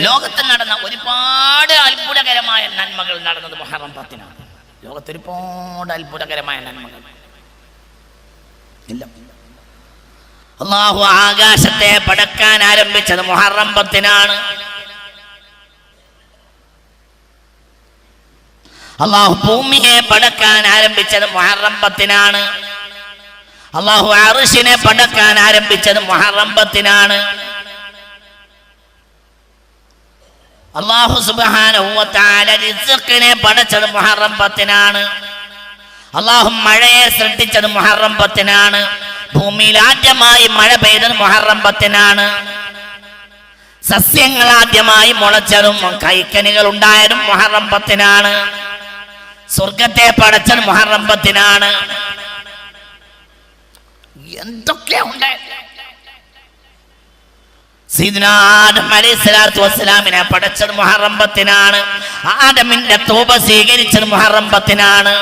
ലോകത്ത് നടന്ന ഒരുപാട് അത്ഭുതകരമായ നന്മകൾ നടന്നത് മൊഹറം പത്തിനാണ് ലോകത്ത് ഒരുപാട് അത്ഭുതകരമായ നന്മകൾ. ഇല്ല. അള്ളാഹു ആകാശത്തെ പടക്കാൻ ആരംഭിച്ചത് മുഹറം പത്തിനാണ് അള്ളാഹു ഭൂമിയെ പടക്കാൻ ആരംഭിച്ചത് മുഹറം പത്തിനാണ് അള്ളാഹു അറിഷിനെ പടക്കാൻ ആരംഭിച്ചത് മുഹറം പത്തിനാണ് അള്ളാഹു സുബാനെ പടച്ചത് മുഹറം പത്തിനാണ്. അള്ളാഹു മഴയെ സൃഷ്ടിച്ചത് മുഹറം പത്തിനാണ്. ഭൂമിയിൽ ആദ്യമായി മഴ പെയ്തത് മുഹറം പത്തിനാണ്. സസ്യങ്ങൾ ആദ്യമായി മുളച്ചതും കൈക്കനികൾ ഉണ്ടായതും മുഹറം പത്തിനാണ്. സ്വർഗത്തെ പടച്ചത് മുഹറം പത്തിനാണ്. എന്തൊക്കെയാ വസ്സലാമിനെ പഠിച്ചത് മുഹറം പത്തിനാണ് ആദമിന്റെ തോപ സ്വീകരിച്ചത് മുഹറം പത്തിനാണ്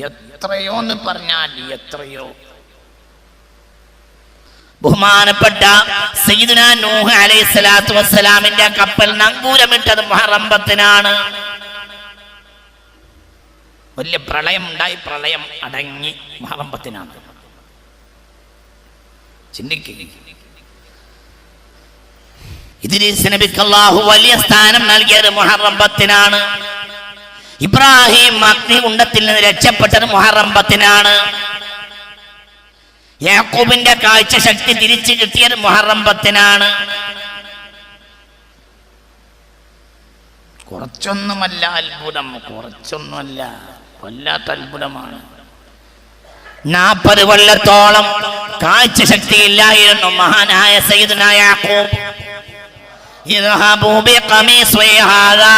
എത്രയോ എന്ന് പറഞ്ഞാൽ എത്രയോ. ബഹുമാനപ്പെട്ട സയ്യിദുന നൂഹ് അലൈഹിസ്സലാത്തു വസ്സലാമിന്റെ കപ്പൽ നങ്കൂരമിട്ടത് മുഹറം പത്തിനാണ് വലിയ പ്രളയം ഉണ്ടായി പ്രളയം അടങ്ങി മുഹറം പത്തിനാണ് ചിന്തിക്കുക ഇദ്രീസ് നബിക്ക് അല്ലാഹു വലിയ സ്ഥാനം നൽകിയത് മുഹറം പത്തിനാണ്. ഇബ്രാഹിം അഗ്നികുണ്ടത്തിൽ നിന്ന് രക്ഷപ്പെട്ടത് മുഹറം പത്തിനാണ്. യാക്കൂബിന്റെ കാഴ്ച ശക്തി തിരിച്ചു കിട്ടിയത് മുഹറം പത്തിനാണ്. കുറച്ചൊന്നുമല്ല അത്ഭുതം കുറച്ചൊന്നുമല്ല വല്ലാത്ത അത്ഭുതമാണ്. നാൽപ്പത് കൊല്ലത്തോളം കാഴ്ച ശക്തിയില്ലായിരുന്നു മഹാനായ സയ്യിദുന യാക്കൂബ് اذهبوا بقميصي هذا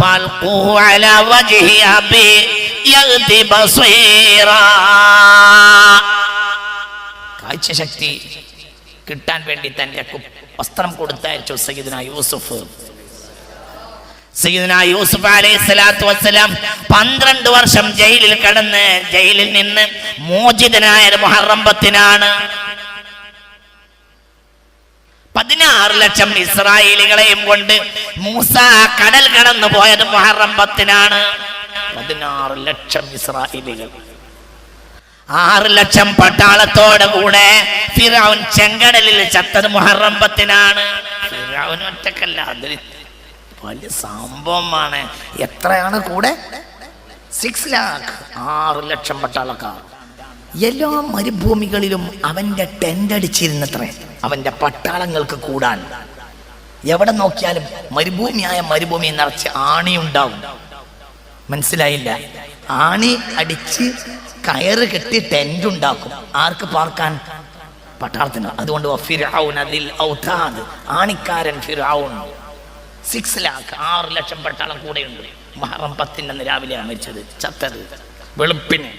فالقوه على وجه ابي يغت بصيرا കാഴ്ചശക്തി കിട്ടാൻ വേണ്ടി തന്റെ കു- വസ്ത്രം കൊടുത്തയച്ചു സയ്യിദുന യൂസുഫ് യൂസുഫ് പന്ത്രണ്ട് വർഷം ജയിലിൽ കടന്ന് ജയിലിൽ നിന്ന് മോചിതനായ മുഹറംബത്തിനാണ് പതിനാറ് ലക്ഷം ഇസ്രായേലികളെയും കൊണ്ട് മൂസ കടൽ കടന്നു പോയത് മുഹറംബത്തിനാണ് പതിനാറ് ലക്ഷം ഇസ്രായേലികൾ. ആറ് ലക്ഷം പട്ടാളത്തോടെ കൂടെ ഫിറൗൻ ചെങ്കടലിൽ ചത്തത് മുഹറംബത്തിനാണ് ഫിറൗൻ ഒറ്റക്കല്ല അതിൽ വലിയ സംഭവമാണ്. എത്രയാണ് കൂടെ? സിക്സ് ലാക്ക് ആറ് ലക്ഷം പട്ടാളക്കാർ. എല്ലാ മരുഭൂമികളിലും അവന്റെ ടെന്റ് അടിച്ചിരുന്നത്രേ. അവന്റെ പട്ടാളങ്ങൾക്ക് കൂടാൻ. എവിടെ നോക്കിയാലും മരുഭൂമിയായ മരുഭൂമി നിറച്ച് ആണി ഉണ്ടാവും. മനസ്സിലായില്ല? ആണി അടിച്ച് കയറ് കെട്ടി ടെന്റ് ഉണ്ടാക്കും. ആർക്ക് പാർക്കാൻ? പട്ടാളത്തിന്. അതുകൊണ്ട് ഫിർഔൻ അതിൽ ഔതാദ്. ആണിക്കാരൻ ഫിർഔൻ സിക്സ് ലാക്ക് ആറ് ലക്ഷം പട്ടാളം കൂടെയുണ്ട് മഹറം പത്തിൻ്റെ രാവിലെയാണ് മരിച്ചത് ചത്തത് വെളുപ്പിന്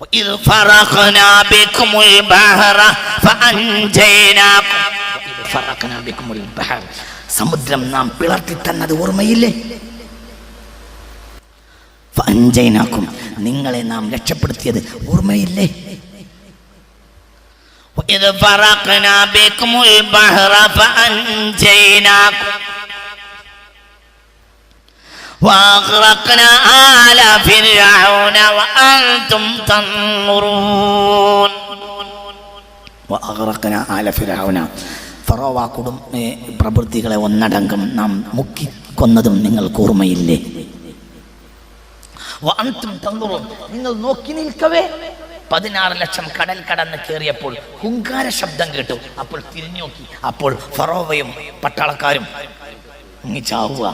وإذ فرقنا بكم البحر فأنجيناكم وإذ فرقنا بكم البحر സമുദ്രം നാം പിളർത്തി തന്നത് ഓർമ്മയില്ലേ ഫഅൻജൈനാക്കും നിങ്ങളെ നാം രക്ഷപ്പെടുത്തിയത് ഓർമ്മയില്ലേ وإذ فرقنا بكم البحر فأنجيناكم وأغرقنا آل فرعون وأنتم تنظرون وأغرقنا آل فرعون ഫറോവ കുടും ഏ, പ്രവൃത്തികളെ ഒന്നടങ്കം നാം മുക്കി കൊന്നതും നിങ്ങൾക്ക് ഓർമ്മയില്ലേ വഅൻതും തൻദുറൂൻ. നിങ്ങൾ നോക്കി നിൽക്കവേ പതിനാറ് ലക്ഷം കടൽ കടന്ന് കയറിയപ്പോൾ ഹുങ്കാര ശബ്ദം കേട്ടു അപ്പോൾ തിരിഞ്ഞു നോക്കി അപ്പോൾ ഫറോവയും പട്ടാളക്കാരും ചാവുക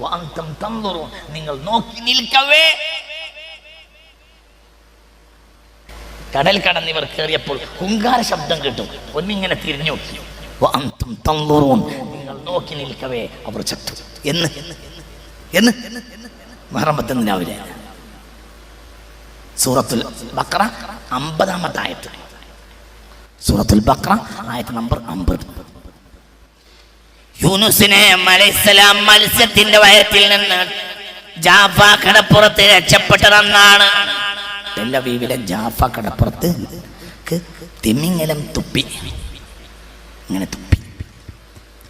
വഅൻതും തൻദുറൂൻ. നിങ്ങൾ നോക്കി നിൽക്കവേ കടൽ കടന്ന് ഇവർ കയറിയപ്പോൾ ഹുങ്കാര ശബ്ദം കേട്ടു ഒന്നിങ്ങനെ തിരിഞ്ഞു നോക്കി വഅൻതും തൻദുറൂൻ. നിങ്ങൾ നോക്കി നിൽക്കവേ അവർ ചത്തു എന്ന് എന്ന് മഹറമ്പത്തിന് രാവിലെ സൂറത്തുൽ ബക്ര അമ്പതാമത്തെ ആയത്ത് സൂറത്തുൽ ബക്ര ആയത്ത് നമ്പർ അമ്പത്. യൂനുസിനെ മലൈസലാം മത്സ്യത്തിന്റെ വയറ്റിൽ നിന്ന് ജാഫ കടപ്പുറത്ത് രക്ഷപ്പെട്ടതെന്നാണ്. ടെല്ലവീവിലെ ജാഫ കടപ്പുറത്ത് തിമിങ്ങലം തുപ്പി. ഇങ്ങനെ തുപ്പി.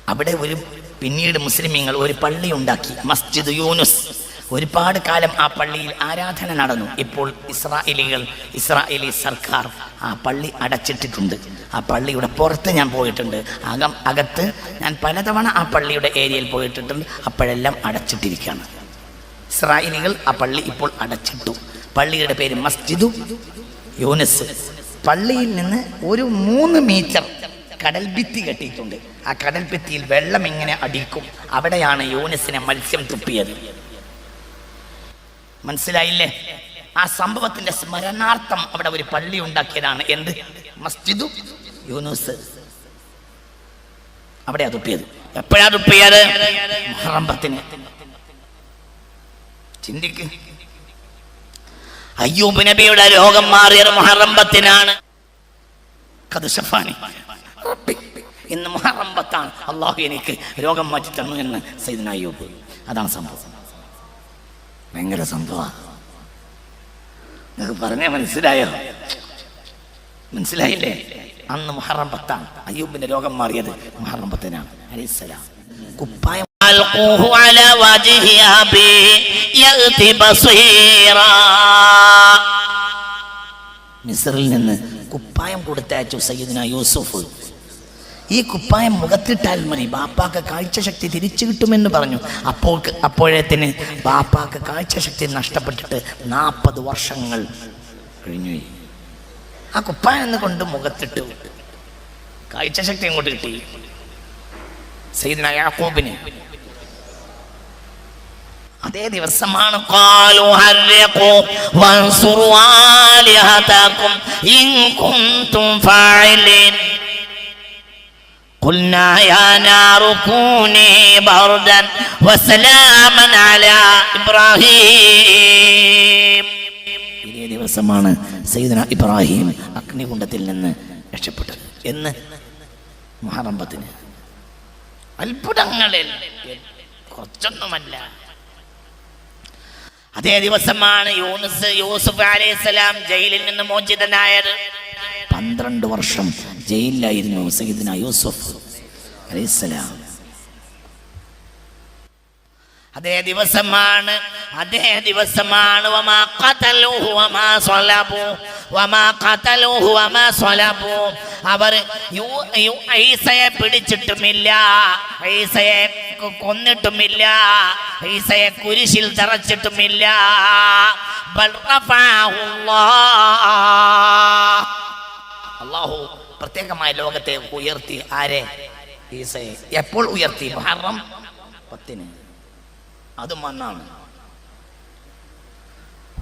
അവിടെ ഒരു പിന്നീട് മുസ്ലിമീങ്ങൾ ഒരു പള്ളി ഉണ്ടാക്കി. മസ്ജിദ് യൂനുസ്. ഒരുപാട് കാലം ആ പള്ളിയിൽ ആരാധന നടന്നു. ഇപ്പോൾ ഇസ്രായേലികൾ ഇസ്രായേലി സർക്കാർ ആ പള്ളി അടച്ചിട്ടിട്ടുണ്ട്. ആ പള്ളിയുടെ പുറത്ത് ഞാൻ പോയിട്ടുണ്ട്. അകം അകത്ത് ഞാൻ പലതവണ ആ പള്ളിയുടെ ഏരിയയിൽ പോയിട്ടുണ്ട്. അപ്പോഴെല്ലാം അടച്ചിട്ടിരിക്കുകയാണ്. ഇസ്രായേലികൾ ആ പള്ളി ഇപ്പോൾ അടച്ചിട്ടു. പള്ളിയുടെ പേര് മസ്ജിദു യൂനസ്. പള്ളിയിൽ നിന്ന് ഒരു മൂന്ന് മീറ്റർ കടൽ ഭിത്തി കെട്ടിയിട്ടുണ്ട്. ആ കടൽ ഭിത്തിയിൽ വെള്ളം ഇങ്ങനെ അടിക്കും. അവിടെയാണ് യൂനസിനെ മത്സ്യം തുപ്പിയത്. മനസ്സിലായില്ലേ? ആ സംഭവത്തിന്റെ സ്മരണാർത്ഥം അവിടെ ഒരു പള്ളി ഉണ്ടാക്കിയതാണ്. എന്ത്? മസ്ജിദു യൂനുസ്. അവിടെ തുപ്പിയത് എപ്പോഴാ തുപ്പിയത് മുഹറംബത്തിനെ ചിന്തിക്ക്. അയ്യൂബ് നബിയുടെ രോഗം മാറിയത് മുഹറം പത്തിനാണ് കത് ഇന്ന് മഹറംഭത്താണ് അള്ളാഹു എനിക്ക് രോഗം മാറ്റി തന്നു എന്ന് സൈദന അയ്യൂബ്. അതാണ് സംഭവം. ഭയങ്കര സംഭവം നിങ്ങൾക്ക് പറഞ്ഞേ മനസ്സിലായോ മനസ്സിലായില്ലേ അന്ന് മുഹറം പത്താണ് അയ്യൂബിന്റെ രോഗം മാറിയത് മുഹറം പത്തിനാണ് അലൈഹിസ്സലാം കുപ്പായം ألقوه على وجه أبي يأتي بصيرا മിസ്റിൽ നിന്ന് കുപ്പായം കൊടുത്തയച്ചു സയ്യിദിന യൂസുഫ് ഈ കുപ്പായം മുഖത്തിട്ടാൽ മതി. ബാപ്പാക്ക് കാഴ്ചശക്തി തിരിച്ചു കിട്ടുമെന്ന് പറഞ്ഞു. അപ്പോൾ അപ്പോഴത്തിന് ബാപ്പാക്ക് കാഴ്ചശക്തി നഷ്ടപ്പെട്ടിട്ട് നാൽപ്പത് വർഷങ്ങൾ കഴിഞ്ഞുപോയി ആ കുപ്പായം എന്ന് കൊണ്ട് മുഖത്തിട്ട്. കാഴ്ചശക്തി അങ്ങോട്ട് കിട്ടി. സൈദിന അതേ ദിവസമാണ് കാലു قلنا يا نار كوني بردا وسلاما على إبراهيم ഇതേ ദിവസമാണ് സയ്യിദന ഇബ്രാഹിം അഗ്നികുണ്ഡത്തിൽ നിന്ന് രക്ഷപ്പെട്ടത് എന്ന് മുഹറമ്പത്തിന് അത്ഭുതങ്ങളിൽ കുറച്ചൊന്നുമല്ല അതേ ദിവസമാണ് യൂനുസ് യൂസുഫ് അലൈഹിസ്സലാം ജയിലിൽ നിന്ന് മോചിതനായത് പന്ത്രണ്ട് വർഷം ജയിലിലായിരുന്നു സഹിദന യൂസുഫ് അലൈഹിസ്സലാം അതേ ദിവസമാണ് അതേ ദിവസമാണ്. അവർ യു- യു- ഈസയെ പിടിച്ചിട്ടുമില്ല ഈസയെ കൊന്നിട്ടുമില്ല ഈസയെ കുരിശിൽ തറച്ചിട്ടുമില്ല. അള്ളാഹു പ്രത്യേകമായ ലോകത്തെ ഉയർത്തി ആരെ? ഈസയെ. എപ്പോൾ ഉയർത്തി? മുഹറം പത്തിന്. അതും അന്നാണ്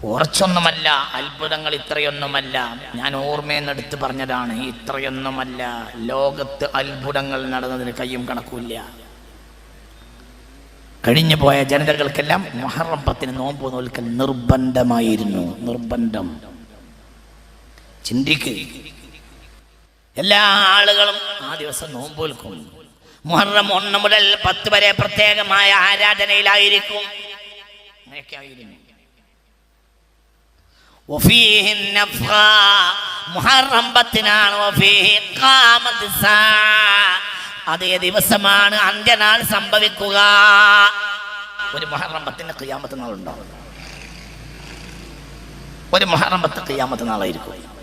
കുറച്ചൊന്നുമല്ല അത്ഭുതങ്ങൾ ഇത്രയൊന്നുമല്ല. ഞാൻ ഓർമ്മയെന്നെടുത്ത് പറഞ്ഞതാണ് ഇത്രയൊന്നുമല്ല. ലോകത്ത് അത്ഭുതങ്ങൾ നടന്നതിന് കയ്യും കണക്കുമില്ല. കഴിഞ്ഞു പോയ ജനതകൾക്കെല്ലാം മൊഹറം പത്തിന് നോമ്പ് നോൽക്കൽ നിർബന്ധമായിരുന്നു. നിർബന്ധം. ചിന്തിക്കുക എല്ലാ ആളുകളും ആ ദിവസം നോമ്പോൽക്കും മുഹറം ഒന്ന് മുതൽ പത്ത് വരെ പ്രത്യേകമായ ആരാധനയിലായിരിക്കും. മുഹറം അതേ ദിവസമാണ് അന്ത്യനാൾ സംഭവിക്കുക. ഒരു മുഹറം പത്തിന് ക്രിയാമത്ത് നാളുണ്ടാവും. ഒരു മുഹറം പത്ത് നാളായിരിക്കും.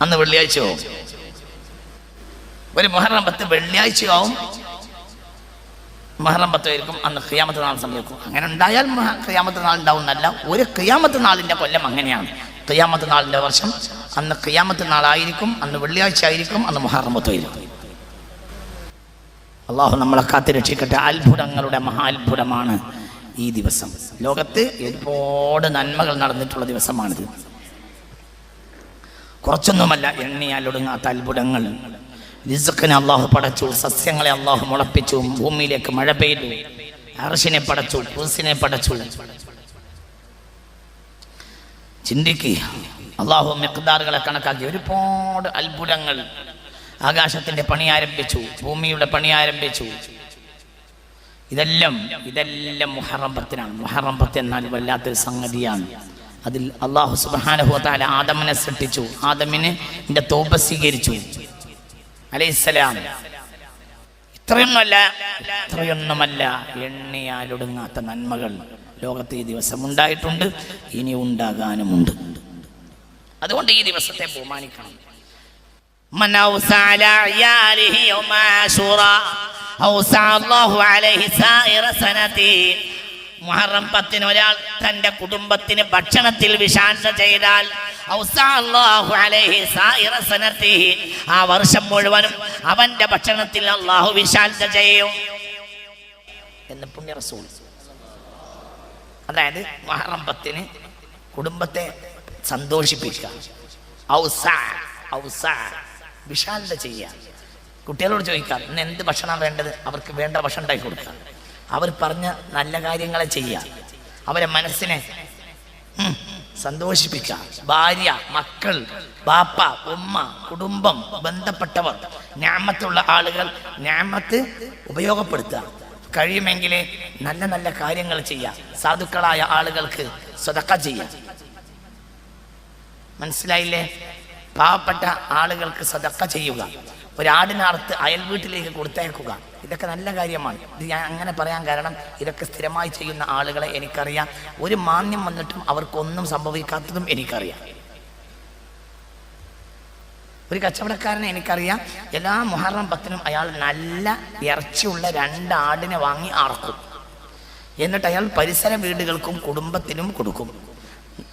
അന്ന് വെള്ളിയാഴ്ചയാവും ഒരു മുഹറം പത്ത് വെള്ളിയാഴ്ചയാവും മുഹറം പത്ത് ആയിരിക്കും അന്ന് ഖിയാമത്ത് നാൾ സംഭവിക്കും അങ്ങനെ ഉണ്ടായാൽ ക്രിയാമത്ത് നാൾ ഉണ്ടാവുന്നല്ല ഒരു ഖിയാമത്ത് നാളിന്റെ കൊല്ലം അങ്ങനെയാണ്. ഖിയാമത്ത് നാളിന്റെ വർഷം അന്ന് ഖിയാമത്ത് നാളായിരിക്കും അന്ന് വെള്ളിയാഴ്ച ആയിരിക്കും അന്ന് മുഹറം പത്ത് ആയിരിക്കും. അള്ളാഹു നമ്മളെ കാത്തി രക്ഷിക്കട്ടെ. അത്ഭുതങ്ങളുടെ മഹാത്ഭുതമാണ് ഈ ദിവസം. ലോകത്ത് ഒരുപാട് നന്മകൾ നടന്നിട്ടുള്ള ദിവസമാണിത്. കുറച്ചൊന്നുമല്ല എണ്ണിയാൽ ഒടുങ്ങാത്ത അത്ഭുതങ്ങൾ. റിസുഖിനെ അള്ളാഹു പടച്ചു സസ്യങ്ങളെ അള്ളാഹു മുളപ്പിച്ചു ഭൂമിയിലേക്ക് മഴ പെയ്തു അർഷിനെ പടച്ചു കുറിസിനെ പടച്ചു. ചിന്തിക്കുക അള്ളാഹു മെക്കുദാറുകളെ കണക്കാക്കി ഒരുപാട് അത്ഭുതങ്ങൾ ആകാശത്തിന്റെ പണി ആരംഭിച്ചു ഭൂമിയുടെ പണി ആരംഭിച്ചു. ഇതെല്ലാം ഇതെല്ലാം മുഹറം പത്തിനാണ്. മുഹറം പത്ത് എന്നാൽ വല്ലാത്തൊരു സംഗതിയാണ്. അതിൽ അള്ളാഹു സുബാനഹുത്താല ആദമിനെ സൃഷ്ടിച്ചു ആദമിന് എൻ്റെ തോപ സ്വീകരിച്ചു അലൈഹിസ്സലാം ഇത്രയൊന്നുമല്ല ഇത്രയൊന്നുമല്ല എണ്ണിയാലൊടുങ്ങാത്ത നന്മകൾ ലോകത്ത് ഈ ദിവസം ഉണ്ടായിട്ടുണ്ട് ഇനി ഉണ്ടാകാനുമുണ്ട് അതുകൊണ്ട് ഈ ദിവസത്തെ ബഹുമാനിക്കണം من أوسع على عياله يوم عاشوراء أوسع الله عليه سائر سنته മുഹറം പത്തിന് ഒരാൾ തന്റെ കുടുംബത്തിന് ഭക്ഷണത്തിൽ വിഷാന്ത ചെയ്താൽ. ആ വർഷം മുഴുവനും അവന്റെ ഭക്ഷണത്തിൽ അള്ളാഹു വിശാന്ത ചെയ്യും. എന്ന് പുണ്യ റസൂൽ. അതായത് മുഹറം പത്തിന് കുടുംബത്തെ സന്തോഷിപ്പിക്കുക. വിശാലത ചെയ്യുക. കുട്ടികളോട് ചോദിക്കാം ഇന്ന് എന്ത് ഭക്ഷണം വേണ്ടത്? അവർക്ക് വേണ്ട ഭക്ഷണം ഉണ്ടാക്കി കൊടുക്കുക. അവർ പറഞ്ഞ നല്ല കാര്യങ്ങളെ ചെയ്യുക അവരെ മനസ്സിനെ സന്തോഷിപ്പിക്ക. ഭാര്യ മക്കൾ ബാപ്പ ഉമ്മ കുടുംബം ബന്ധപ്പെട്ടവർ ഞാമത്തുള്ള ആളുകൾ ഞാമത്ത് ഉപയോഗപ്പെടുത്തുക. കഴിയുമെങ്കിൽ നല്ല നല്ല കാര്യങ്ങൾ ചെയ്യുക സാധുക്കളായ ആളുകൾക്ക് സ്വതക്ക ചെയ്യുക മനസ്സിലായില്ലേ? പാവപ്പെട്ട ആളുകൾക്ക് സ്വതക്ക ചെയ്യുക. ഒരാടിനറുത്ത് അയൽ വീട്ടിലേക്ക് കൊടുത്തേക്കുക. ഇതൊക്കെ നല്ല കാര്യമാണ്. ഇത് ഞാൻ അങ്ങനെ പറയാൻ കാരണം ഇതൊക്കെ സ്ഥിരമായി ചെയ്യുന്ന ആളുകളെ എനിക്കറിയാം. ഒരു മാന്യം വന്നിട്ടും അവർക്കൊന്നും സംഭവിക്കാത്തതും എനിക്കറിയാം. ഒരു കച്ചവടക്കാരനെ എനിക്കറിയാം. എല്ലാ മുഹറം പത്തിനും അയാൾ നല്ല ഇറച്ചിയുള്ള രണ്ട് ആടിനെ വാങ്ങി അറക്കും. എന്നിട്ട് അയാൾ പരിസര വീടുകൾക്കും കുടുംബത്തിനും കൊടുക്കും.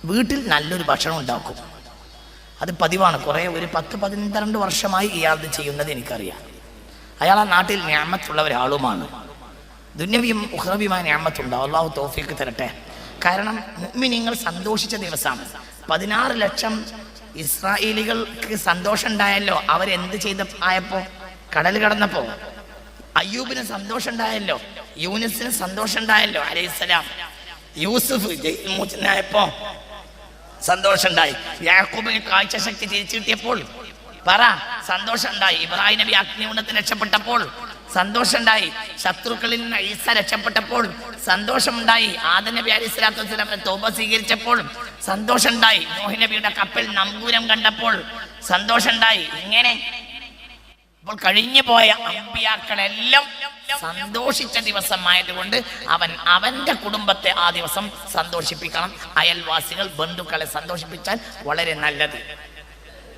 വീട്ടിൽ നല്ലൊരു ഭക്ഷണം ഉണ്ടാക്കും. അത് പതിവാണ്. കുറേ ഒരു പത്ത് പന്ത്രണ്ട് വർഷമായി ഇയാൾ ഇത് ചെയ്യുന്നത് എനിക്കറിയാം. അയാൾ ആ നാട്ടിൽ ഞാമത്തുള്ള ഒരാളുമാണ്. ദുന്യവിയും ഉഹ്റവിയുമായ ഞാമത്തുണ്ടാവും അള്ളാഹു തോഫിക്ക് തരട്ടെ. കാരണം മുഅ്മിനീങ്ങൾ സന്തോഷിച്ച ദിവസം പതിനാറ് ലക്ഷം ഇസ്രായേലികൾക്ക് സന്തോഷം ഉണ്ടായല്ലോ അവരെന്ത് ചെയ്ത ആയപ്പോ? കടൽ കടന്നപ്പോ. അയ്യൂബിന് സന്തോഷം ഉണ്ടായല്ലോ യൂനിസിന് സന്തോഷം ഉണ്ടായല്ലോ അലൈഹിസ്സലാം. യൂസുഫ് ജയിൽ മോചനായപ്പോ സന്തോഷമുണ്ടായി. യാക്കൂബിന് കാഴ്ചശക്തി തിരിച്ചു കിട്ടിയപ്പോൾ പറ സന്തോഷമുണ്ടായി. ഇബ്രാഹിം നബി അഗ്നികുണ്ടത്തിന് രക്ഷപ്പെട്ടപ്പോൾ സന്തോഷമുണ്ടായി. ശത്രുക്കളിൽ നിന്ന് ഈസ രക്ഷപ്പെട്ടപ്പോൾ സന്തോഷമുണ്ടായി. ആദ നബി അലി സ്വലാത്തു തോപ സ്വീകരിച്ചപ്പോൾ സന്തോഷമുണ്ടായി. മോഹിനബിയുടെ കപ്പൽ നമ്പൂരം കണ്ടപ്പോൾ സന്തോഷമുണ്ടായി. ഇങ്ങനെ അപ്പോൾ കഴിഞ്ഞു പോയ അമ്പിയാക്കളെല്ലാം സന്തോഷിച്ച ദിവസമായതുകൊണ്ട് അവൻ അവന്റെ കുടുംബത്തെ ആ ദിവസം സന്തോഷിപ്പിക്കണം. അയൽവാസികൾ ബന്ധുക്കളെ സന്തോഷിപ്പിച്ചാൽ വളരെ നല്ലത്.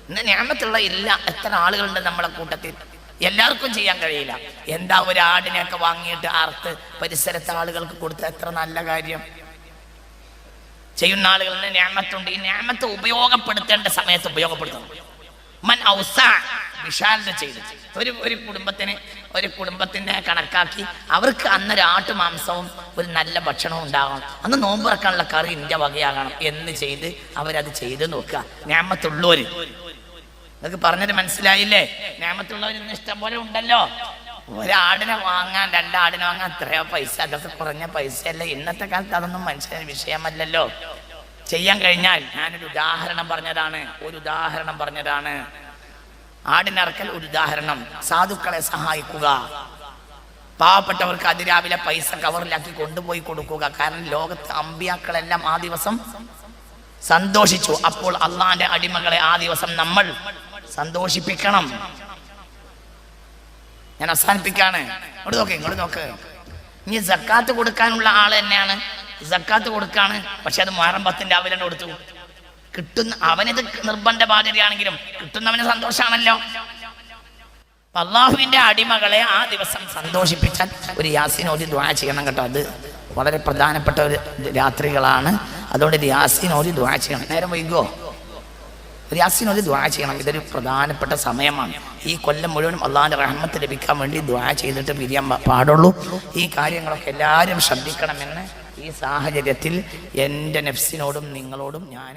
ഇന്ന് ഞാമത്തുള്ള ഇല്ല എത്ര ആളുകളുണ്ട് നമ്മളെ കൂട്ടത്തിൽ? എല്ലാവർക്കും ചെയ്യാൻ കഴിയില്ല. എന്താ ഒരു ആടിനെയൊക്കെ വാങ്ങിയിട്ട് അറുത്ത് പരിസരത്തെ ആളുകൾക്ക് കൊടുത്ത എത്ര നല്ല കാര്യം? ചെയ്യുന്ന ആളുകളിൽ ഞാമത്തുണ്ട്. ഈ ഞാമത്ത് ഉപയോഗപ്പെടുത്തേണ്ട സമയത്ത് ഉപയോഗപ്പെടുത്തണം. മൻ ഔസാ. വിശാലത ചെയ്ത്. ഒരു ഒരു കുടുംബത്തിന് ഒരു കുടുംബത്തിനെ കണക്കാക്കി അവർക്ക് അന്നൊരു ആട്ടുമാംസവും ഒരു നല്ല ഭക്ഷണവും ഉണ്ടാകണം. അന്ന് നോമ്പ് തുറക്കാനുള്ള കറി ഇന്ത്യ വകയാകണം. എന്ന് ചെയ്ത് അവരത് ചെയ്ത് നോക്കുക. ഞാമത്തുള്ളവര് നിങ്ങൾക്ക് പറഞ്ഞത് മനസ്സിലായില്ലേ? ഞാമത്തുള്ളവർ ഇന്ന് ഇഷ്ടം പോലെ ഉണ്ടല്ലോ. ഒരാടിനെ വാങ്ങാൻ രണ്ടാടിനെ വാങ്ങാൻ എത്രയോ പൈസ. അതൊക്കെ കുറഞ്ഞ പൈസയല്ല. ഇന്നത്തെ കാലത്ത് അതൊന്നും മനുഷ്യന് വിഷയമല്ലല്ലോ. ചെയ്യാൻ കഴിഞ്ഞാൽ ഞാനൊരു ഉദാഹരണം പറഞ്ഞതാണ് ഒരു ഉദാഹരണം പറഞ്ഞതാണ്. ആടിനിറക്കൽ ഒരു ഉദാഹരണം. സാധുക്കളെ സഹായിക്കുക. പാവപ്പെട്ടവർക്ക് അതിരാവിലെ പൈസ കവറിലാക്കി കൊണ്ടുപോയി കൊടുക്കുക. കാരണം ലോകത്ത് അമ്പിയാക്കളെല്ലാം ആ ദിവസം സന്തോഷിച്ചു. അപ്പോൾ അള്ളാന്റെ അടിമകളെ ആ ദിവസം നമ്മൾ സന്തോഷിപ്പിക്കണം. ഞാൻ അവസാനിപ്പിക്കാണ്. ഇങ്ങോട്ട് നോക്ക് ഇങ്ങോട്ട് നോക്ക്. ഇനി സക്കാത്ത് കൊടുക്കാനുള്ള ആൾ തന്നെയാണ്. സക്കാത്ത് കൊടുക്കാണ്. പക്ഷെ അത് മുഹറം പത്തിന് രാവിലെ കൊടുത്തു. കിട്ടുന്ന അവനത് നിർബന്ധ ബാധ്യതയാണെങ്കിലും കിട്ടുന്നവന് സന്തോഷമാണല്ലോ അള്ളാഹുവിന്റെ അടിമകളെ ആ ദിവസം സന്തോഷിപ്പിച്ചാൽ ഒരു യാസിനോദി ദ്വാ ചെയ്യണം കേട്ടോ. അത് വളരെ പ്രധാനപ്പെട്ട ഒരു രാത്രികളാണ്. അതുകൊണ്ട് ഒരു യാസിനോദി ദ്വാ ചെയ്യണം. നേരം വൈകുമോ ഒരു യാസിനോദി ദ്വാ ചെയ്യണം. ഇതൊരു പ്രധാനപ്പെട്ട സമയമാണ്. ഈ കൊല്ലം മുഴുവനും അള്ളാഹിന്റെ റഹ്മത്ത് ലഭിക്കാൻ വേണ്ടി ദ്വാ ചെയ്തിട്ട് പിരിയാൻ പാടുള്ളൂ. ഈ കാര്യങ്ങളൊക്കെ എല്ലാവരും ശ്രദ്ധിക്കണമെന്ന് ഈ സാഹചര്യത്തിൽ എന്റെ നെഫ്സിനോടും നിങ്ങളോടും ഞാൻ